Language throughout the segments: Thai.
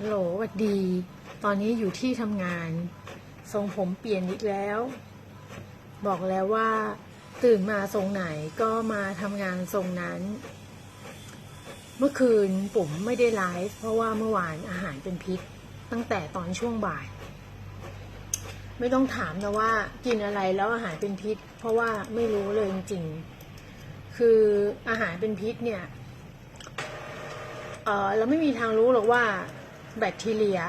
ฮัลโหลสวัสดี ตอนนี้อยู่ที่ทำงาน ทรงผมเปลี่ยนอีกแล้ว บอกแล้วว่า ตื่นมาทรงไหนก็มาทำงานทรงนั้น เมื่อคืนผมไม่ได้ไลฟ์เพราะว่าเมื่อวานอาหารเป็นพิษ ตั้งแต่ตอนช่วงบ่าย ไม่ต้องถามนะว่า กินอะไรแล้วอาหารเป็นพิษ เพราะว่าไม่รู้เลยจริงๆ คืออาหารเป็นพิษเนี่ย เออเราไม่มีทางรู้หรอกว่า แบคทีเรีย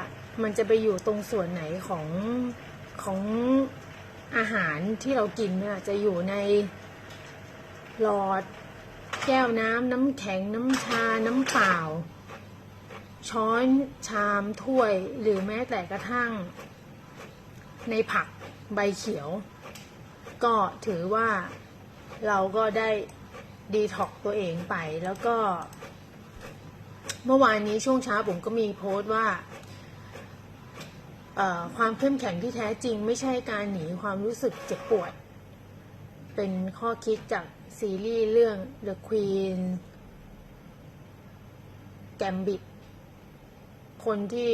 มันจะไปอยู่ตรงส่วนไหนของของอาหารที่เรากินเนี่ยจะอยู่ในหลอดแก้วน้ำน้ำแข็งน้ำชา น้ำเปล่า ช้อนชามถ้วย หรือแม้แต่กระทั่ง ในผักใบเขียว ก็ถือว่าเราก็ได้ดีท็อกตัวเองไปแล้วก็ เมื่อวานนี้ช่วงเช้าผมก็มีโพสต์ว่าความเข้มแข็งที่แท้จริง ไม่ใช่การหนีความรู้สึกเจ็บปวด เป็นข้อคิดจากซีรีส์เรื่อง The Queen Gambit คนที่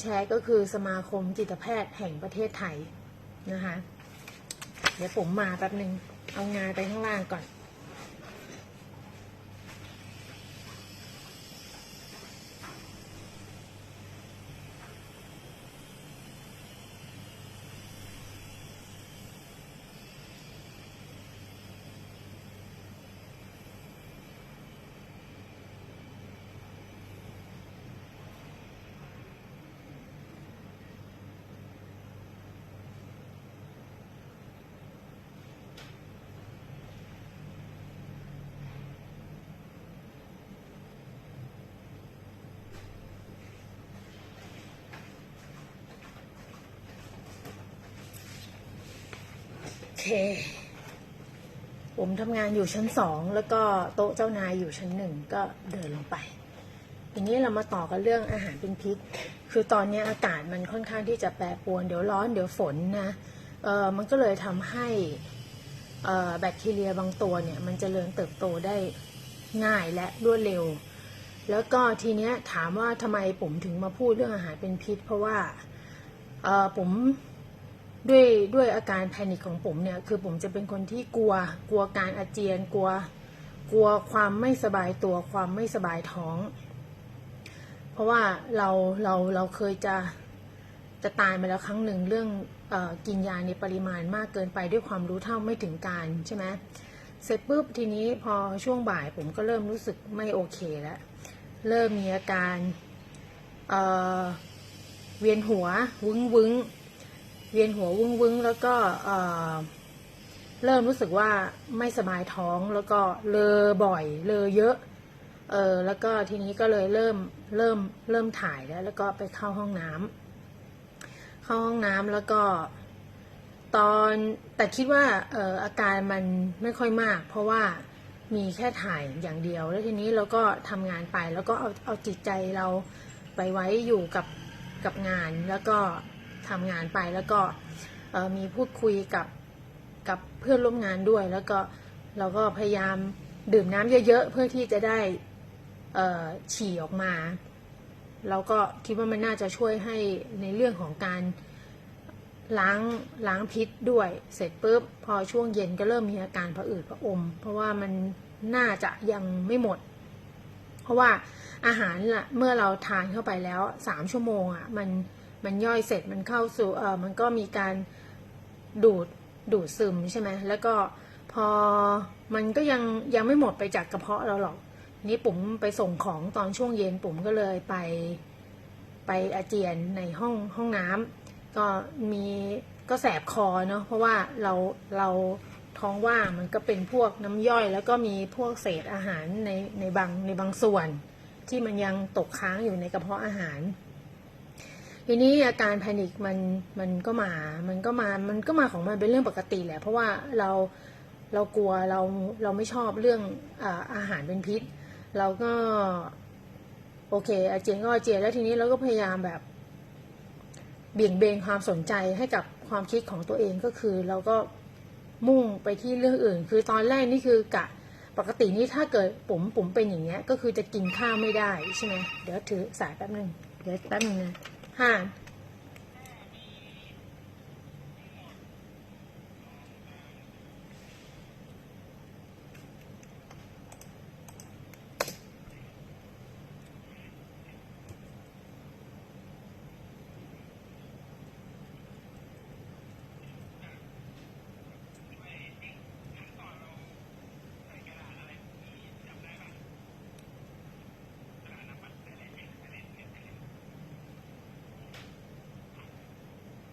แชร์ก็คือสมาคมจิตแพทย์แห่งประเทศไทยนะคะ เดี๋ยวผมมาแป๊บหนึ่งเอางานไปข้างล่างก่อน เค ผมทำงานอยู่ชั้นสองแล้วก็โต๊ะเจ้านายอยู่ชั้นหนึ่งก็เดินลงไปทีนี้เรามาต่อกันเรื่องอาหารเป็นพิษ คือตอนนี้อากาศมันค่อนข้างที่จะแปรปรวน เดี๋ยวร้อนเดี๋ยวฝนนะเออมันก็เลยทำให้แบคทีเรียบางตัวเนี่ย มันจเจริญเติบโตได้ง่ายและรวดเร็ว แล้วก็ทีเนี้ยถามว่าทำไมผมถึงมาพูดเรื่องอาหารเป็นพิษ เพราะว่าเออผม ด้วยด้วยอาการแพนิคของผมเนี่ย คือผมจะเป็นคนที่กลัว กลัวการอาเจียน กลัว กลัวความไม่สบายตัว ความไม่สบายท้อง เพราะว่าเรา เรา เราเคยจะ จะตายมาแล้วครั้งหนึ่งเรื่องออกินยาในปริมาณมากเกินไปด้วยความรู้เท่าไม่ถึงการใช่ไหมเสร็จปุ๊บทีนี้พอช่วงบ่ายผมก็เริ่มรู้สึกไม่โอเคแล้ว เริ่มมีอาการเเวียนหัววึ้งวึ้ง เวียนหัววึ้งวึ้งแล้วก็เริ่มรู้สึกว่าไม่สบายท้องแล้วก็เลอบ่อยเลอเยอะ เออแล้วก็ทีนี้ก็เลยเริ่มเริ่มเริ่มถ่ายแล้ว แล้วก็ไปเข้าห้องน้ำเข้าห้องน้ำแล้วก็ ตอนแต่คิดว่าเอ่ออาการมันไม่ค่อยมาก เพราะว่ามีแค่ถ่ายอย่างเดียว แล้วทีนี้เราก็ทำงานไปแล้วก็เอาเอาจิตใจเราไปไว้อยู่กับกับงานแล้วก็ ทำงานไปแล้วก็มีพูดคุยกับกับเพื่อนร่วมงานด้วย แล้วก็เราก็พยายามดื่มน้ำเยอะ ๆ เพื่อที่จะได้ฉี่ออกมาเราก็คิดว่ามันน่าจะช่วยให้ในเรื่องของการล้างล้างพิษด้วย เสร็จปุ๊บพอช่วงเย็นก็เริ่มมีอาการผะอืดผะอม เพราะว่ามันน่าจะยังไม่หมด เพราะว่าอาหารล่ะเมื่อเราทานเข้าไปแล้วสามชั่วโมงอะมัน มันย่อยเสร็จมันเข้าสู่เออมันก็มีการดูดดูดซึมใช่ไหมแล้วก็พอมันก็ยังยังไม่หมดไปจากกระเพาะเราหรอก นี่ปุ๋มไปส่งของตอนช่วงเย็นปุ๋มก็เลยไปไปอาเจียนในห้องห้องน้ำก็มีก็แสบคอเนาะเพราะว่าเราเราท้องว่างมันก็เป็นพวกน้ำย่อย แล้วก็มีพวกเศษอาหารในในบางในบางส่วน ที่มันยังตกค้างอยู่ในกระเพาะอาหาร ทีนี้อาการแพนิคมันมันก็มา มันก็มา มันก็มาของมันเป็นเรื่องปกติแหละ เพราะว่าเราเรากลัวเราเราไม่ชอบเรื่องอาอาหารเป็นพิษ เราก็โอเคอาเจียนก็อาเจียนแล้วทีนี้เราก็พยายามแบบเบี่ยงเบนความสนใจให้กับความคิดของตัวเองก็คือ เราก็มุ่งไปที่เรื่องอื่น คือตอนแรกนี่คือกะปกตินี่ถ้าเกิดผมผมเป็นอย่างเงี้ย ก็คือจะกินข้าวไม่ได้ใช่ไหมเดี๋ยวถือสายแป๊บหนึ่งเดี๋ยวแป๊บนึงนะ ห้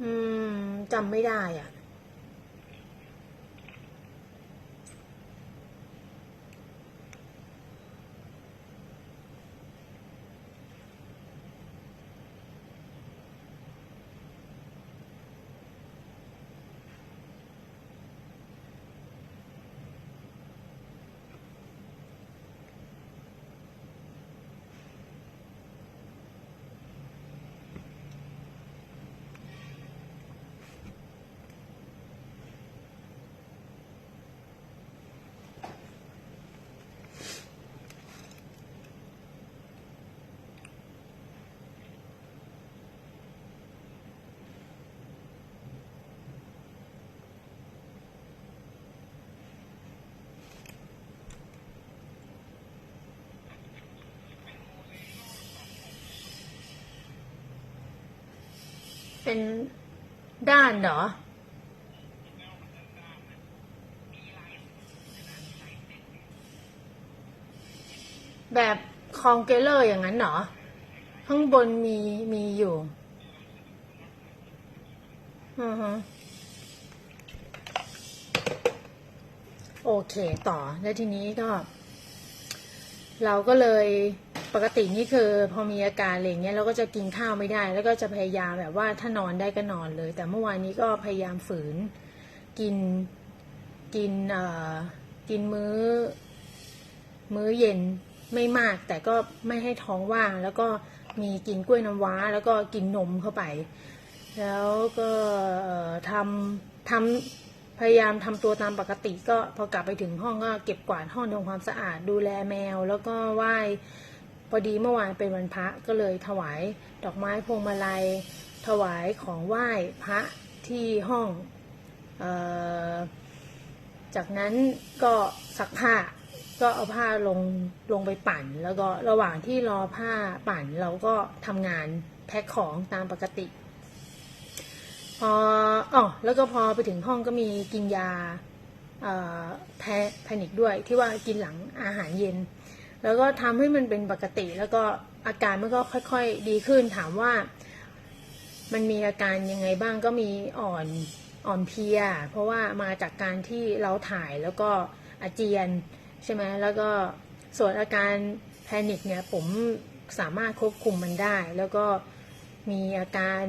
อืมจำไม่ได้อะ เป็นด้านเหรอ แบบคองเกลเลอร์อย่างนั้นเหรอ ข้างบนมีมีอยู่อือฮึโอเคต่อ แล้วทีนี้ก็ เราก็เลย ปกตินี่คือพอมีอาการอะไรอย่างเงี้ยเราก็จะกินข้าวไม่ได้ แล้วก็จะพยายามแบบว่าถ้านอนได้ก็นอนเลย แต่เมื่อวานนี้ก็พยายามฝืนกินกินเอ่อกินมื้อ มื้อเย็นไม่มาก แต่ก็ไม่ให้ท้องว่าง แล้วก็มีกินกล้วยน้ำว้า แล้วก็กินนมเข้าไป แล้วก็ทำทำพยายามทำตัวตามปกติ ก็พอกลับไปถึงห้องก็เก็บกวาดห้องทำความสะอาดดูแลแมว แล้วก็ไหว้ พอดีเมื่อวานเป็นวันพระก็เลยถวายดอกไม้พวงมาลัย ถวายของไหว้พระที่ห้องออจากนั้นก็ซักผ้าก็เอาผ้าลงลงไปปั่น แล้วก็ระหว่างที่รอผ้าปั่นเราก็ทำงานแพ็คของตามปกติ พออ๋อแล้วก็พอไปถึงห้องก็มีกินยาแพแพนิกด้วยที่ว่ากินหลังอาหารเย็น แล้วก็ทำให้มันเป็นปกติ แล้วก็อาการมันก็ค่อย ๆ ดีขึ้นถามว่า มันมีอาการยังไงบ้างก็มีอ่อนอ่อนเพลีย เพราะว่ามาจากการที่เราถ่ายแล้วก็อาเจียนใช่ไหมแล้วก็ส่วนอาการแพนิคเนี่ยผมสามารถควบคุมมันได้ แล้วก็มีอาการ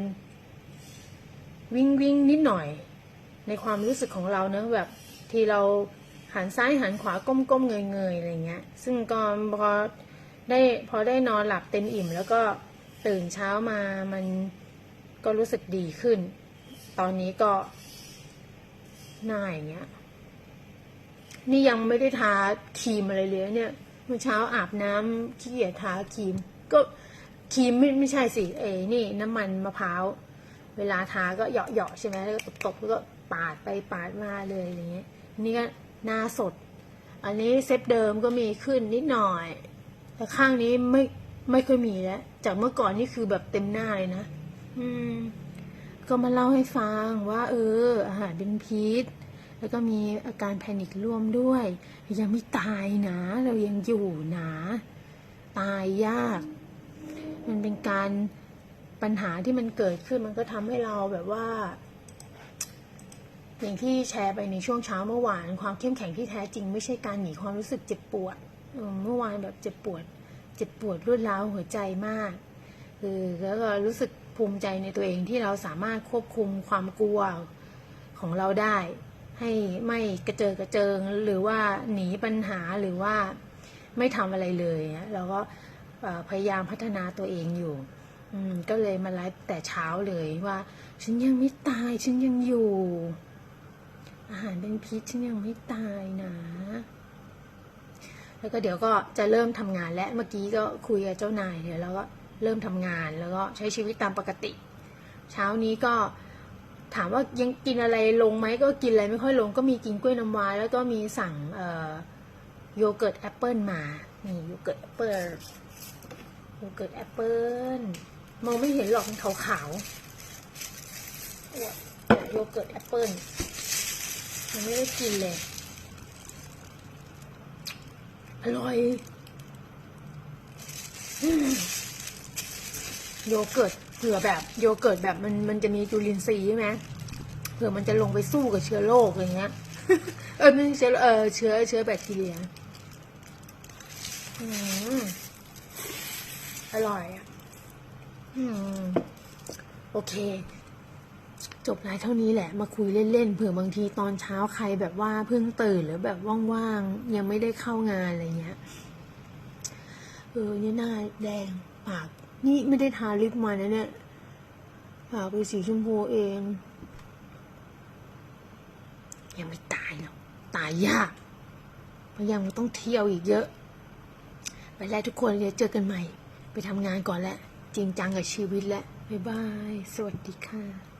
วิ่งวิ่งนิดหน่อย ในความรู้สึกของเราเนอะแบบที่เรา หันซ้ายหันขวาก้มก้มเงยเงยอะไรเงี้ย ซึ่งก็พอได้พอได้นอนหลับเต็มอิ่ม แล้วก็ตื่นเช้ามามันก็รู้สึกดีขึ้น ตอนนี้ก็หน้าอย่างเงี้ย นี่ยังไม่ได้ทาครีมอะไรเลยเนี่ยเมื่อเช้าอาบน้ำขี้เกียจทาครีม ก็ครีมไม่ไม่ใช่สิเอ้นี่น้ำมันมะพร้าวเวลาทาก็เหยาะเหยาะๆใช่ไหมแล้วก็ตบๆแล้วก็ปาดไปปาดมาเลยอะไรเงี้ยนี่ก็ หน้าสด อันนี้เซตเดิมก็มีขึ้นนิดหน่อย แต่ข้างนี้ไม่ไม่ค่อยมีแล้ว จากเมื่อก่อนนี่คือแบบเต็มหน้าเลยนะ อืม ก็มาเล่าให้ฟังว่า เออ อาหารเป็นพิษ แล้วก็มีอาการแพนิคร่วมด้วย ยังไม่ตายนะ เรายังอยู่นะ ตายยาก มันเป็นการปัญหาที่มันเกิดขึ้นมันก็ทำให้เราแบบว่า อย่างที่แชร์ไปในช่วงเช้าเมื่อวาน ความเข้มแข็งที่แท้จริง ไม่ใช่การหนีความรู้สึกเจ็บปวดเมื่อวานแบบเจ็บปวด เจ็บปวดรวดร้าวหัวใจมากคือแล้วก็รู้สึกภูมิใจในตัวเองที่เราสามารถควบคุมความกลัวของเราได้ ให้ไม่กระเจิงกระเจิง หรือว่าหนีปัญหาหรือว่าไม่ทำอะไรเลยเราก็พยายามพัฒนาตัวเองอยู่อืก็เลยมาไลฟ์แต่เช้าเลยว่า ฉันยังไม่ตายฉันยังอยู่ อาหารเป็นพิษฉันยังไม่ตายนะแล้วก็เดี๋ยวก็จะเริ่มทำงานและเมื่อกี้ก็คุยกับเจ้านายเดี๋ยวเราก็เริ่มทำงานแล้วก็ใช้ชีวิตตามปกติ เช้านี้ก็ถามว่ายังกินอะไรลงไหมก็กินอะไรไม่ค่อยลงก็มีกินกล้วยน้ำว้าแล้วก็มีสั่งโยเกิร์ตแอปเปิลมา นี่โยเกิร์ตแอปเปิลโยเกิร์ตแอปเปิลมองไม่เห็นหรอกมันขาวๆโยเกิร์ตแอปเปิล ยังไม่ได้กินเลย อร่อยอโยเกิร์ตเผื่อแบบโยเกิร์ตแบบมันมันจะมีจุลินทรีย์ใช่ไหมเผื่อมันจะลงไปสู้กับเชื้อโรคอะไรเงี้ย เออไม่เชื้อเออเชื้อเชื้อแบคทีเรียอืมอร่อยอะอืมโอเค จบไลฟ์เท่านี้แหละมาคุยเล่นๆเผื่อบางทีตอนเช้าใครแบบว่าเพิ่งตื่นหรือแบบว่างๆยังไม่ได้เข้างานอะไรเงี้ยเออเนี่ยหน้าแดงปากนี่ไม่ได้ทาลิปมานะเนี่ยปากเป็นสีชมพูเอง ยังไม่ตายหรอกตายยากเพราะยังต้องเที่ยวอีกเยอะ ไปแล้วทุกคนเดี๋ยวเจอกันใหม่ ไปทำงานก่อนแหละจริงจังกับชีวิตแล้วบ๊ายบาย สวัสดีค่ะ